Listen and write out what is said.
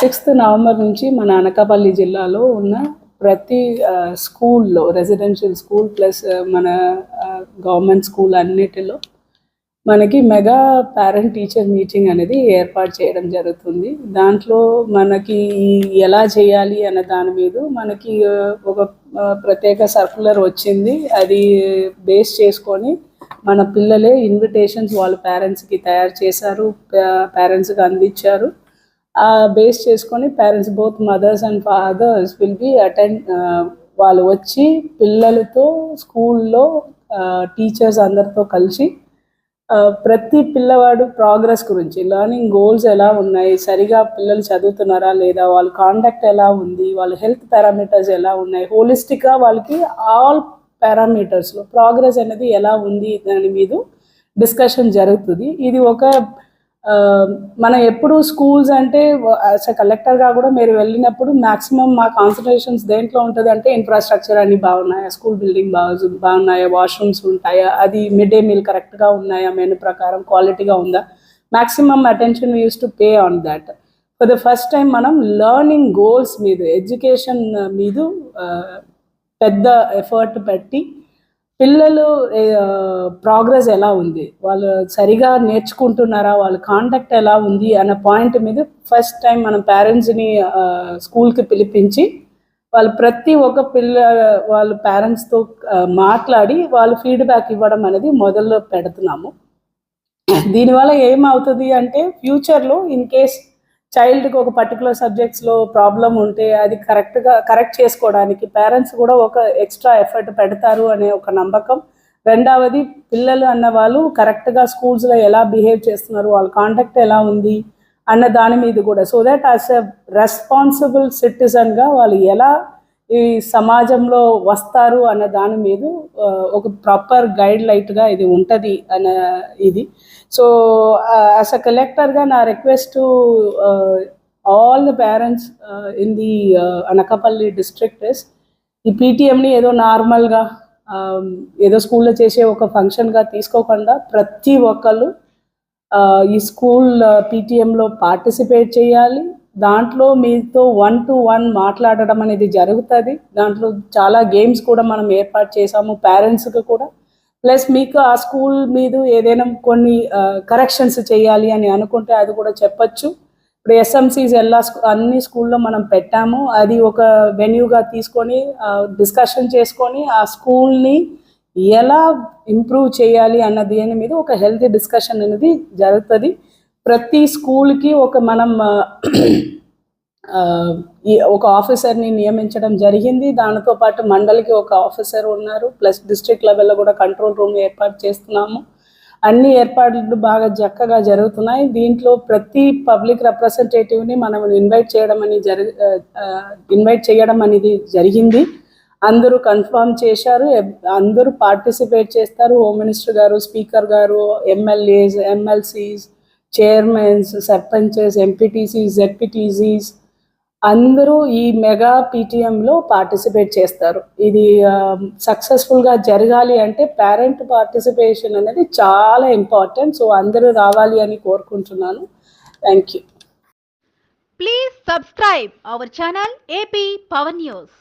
Sixth November నుంచి మన అనకాపల్లి జిల్లాలో ఉన్న ప్రతి స్కూల్లో రెసిడెన్షియల్ స్కూల్ ప్లస్ మన గవర్నమెంట్ స్కూల్ అన్నిటిలో మనకి మెగా పేరెంట్ టీచర్ మీటింగ్ అనేది ఏర్పాటు చేయడం జరుగుతుంది. దాంట్లో మనకి ఎలా చేయాలి అనే దాని మీద మనకి ఒక ప్రత్యేక సర్కులర్ వచ్చింది. అది బేస్ చేసుకొని మన పిల్లలే ఇన్విటేషన్స్ వాళ్ళ పేరెంట్స్కి తయారు చేశారు పేరెంట్స్కి అందించారు. బేస్ చేసుకొని parents both mothers and fathers will be attend వాళ్ళు వచ్చి పిల్లలతో స్కూల్లో టీచర్స్ అందరితో కలిసి ప్రతి పిల్లవాడు ప్రోగ్రెస్ గురించి లర్నింగ్ గోల్స్ ఎలా ఉన్నాయి సరిగా పిల్లలు చదువుతున్నారా లేదా వాళ్ళ కాండక్ట్ ఎలా ఉంది వాళ్ళ హెల్త్ పారామీటర్స్ ఎలా ఉన్నాయి హోలిస్టిక్గా వాళ్ళకి ఆల్ పారామీటర్స్లో ప్రోగ్రెస్ అనేది ఎలా ఉంది దాని మీద డిస్కషన్ జరుగుతుంది. ఇది ఒక మనం ఎప్పుడు స్కూల్స్ అంటే యాజ్ అ కలెక్టర్గా కూడా మీరు వెళ్ళినప్పుడు మాక్సిమం మా కాన్సన్ట్రేషన్స్ దేంట్లో ఉంటుంది అంటే ఇన్ఫ్రాస్ట్రక్చర్ అన్ని బాగున్నాయా? స్కూల్ బిల్డింగ్ బాగు బాగున్నాయా? వాష్రూమ్స్ ఉంటాయా? అది మిడ్ డే మీల్ కరెక్ట్గా ఉన్నాయా? మెను ప్రకారం క్వాలిటీగా ఉందా? Maximum attention use to pay on that for the first time మనం లర్నింగ్ గోల్స్ మీద ఎడ్యుకేషన్ మీద పెద్ద ఎఫర్ట్ పెట్టి పిల్లలు ప్రోగ్రెస్ ఎలా ఉంది? వాళ్ళు సరిగా నేర్చుకుంటున్నారా? వాళ్ళ కాంటాక్ట్ ఎలా ఉంది? అన్న పాయింట్ మీద ఫస్ట్ టైం మనం పేరెంట్స్ని స్కూల్కి పిలిపించి వాళ్ళు ప్రతి ఒక్క పిల్ల వాళ్ళ పేరెంట్స్తో మాట్లాడి వాళ్ళు ఫీడ్బ్యాక్ ఇవ్వడం అనేది మొదలు పెడుతున్నాము. దీనివల్ల ఏమవుతుంది అంటే ఫ్యూచర్లో ఇన్ కేస్ చైల్డ్కి ఒక పర్టికులర్ సబ్జెక్ట్స్లో ప్రాబ్లం ఉంటే అది కరెక్ట్గా కరెక్ట్ చేసుకోవడానికి పేరెంట్స్ కూడా ఒక ఎక్స్ట్రా ఎఫర్ట్ పెడతారు అనే ఒక నమ్మకం. రెండవది పిల్లలు అన్న వాళ్ళు కరెక్ట్గా స్కూల్స్లో ఎలా బిహేవ్ చేస్తున్నారు వాళ్ళ కాంటాక్ట్ ఎలా ఉంది అన్న దాని మీద కూడా. So that as a responsible సిటిజన్గా వాళ్ళు ఎలా ఈ సమాజంలో వస్తారు అన్న దాని మీద ఒక ప్రాపర్ గైడ్ లైట్గా ఇది ఉంటుంది అన్న ఇది. సో యాజ్ అ కలెక్టర్గా నా request all the parents in the Anakapalli district is ఈ పీటీఎంని ఏదో నార్మల్గా ఏదో స్కూల్లో చేసే ఒక ఫంక్షన్గా తీసుకోకుండా ప్రతి ఒక్కళ్ళు ఈ స్కూల్ పీటీఎంలో పార్టిసిపేట్ చేయాలి. దాంట్లో మీతో వన్ టు వన్ మాట్లాడడం అనేది జరుగుతుంది. దాంట్లో చాలా గేమ్స్ కూడా మనం ఏర్పాటు చేసాము పేరెంట్స్కి కూడా. ప్లస్ మీకు ఆ స్కూల్ మీద ఏదైనా కొన్ని కరెక్షన్స్ చేయాలి అని అనుకుంటే అది కూడా చెప్పొచ్చు. ఇప్పుడు ఎస్ఎంసీస్ ఎలా అన్ని స్కూల్లో మనం పెట్టాము. అది ఒక వెన్యూగా తీసుకొని డిస్కషన్ చేసుకొని ఆ స్కూల్ని ఎలా ఇంప్రూవ్ చేయాలి అన్న దేని మీద ఒక హెల్తీ డిస్కషన్ అనేది జరుగుతుంది. ప్రతి స్కూల్కి ఒక మనం ఒక ఆఫీసర్ని నియమించడం జరిగింది. దానితో పాటు మండలికి ఒక ఆఫీసర్ ఉన్నారు. ప్లస్ డిస్ట్రిక్ట్ లెవెల్లో కూడా కంట్రోల్ రూమ్ ఏర్పాటు చేస్తున్నాము. అన్ని ఏర్పాట్లు బాగా చక్కగా జరుగుతున్నాయి. దీంట్లో ప్రతి పబ్లిక్ రిప్రజెంటేటివ్ని మనం ఇన్వైట్ చేయడం అని జరి ఇన్వైట్ చేయడం అనేది జరిగింది. అందరూ కన్ఫర్మ్ చేశారు. అందరూ పార్టిసిపేట్ చేస్తారు. హోమ్ మినిస్టర్ గారు స్పీకర్ గారు MLAs MLCs chairmans sarpanches MPTCs ZPTCs అందరూ ఈ మెగా పీటీఎంలో పార్టిసిపేట్ చేస్తారు. ఇది సక్సెస్ఫుల్గా జరగాలి అంటే పేరెంట్ పార్టిసిపేషన్ అనేది చాలా ఇంపార్టెంట్. సో అందరూ రావాలి అని కోరుకుంటున్నాను. Thank you. Please subscribe our channel AP power news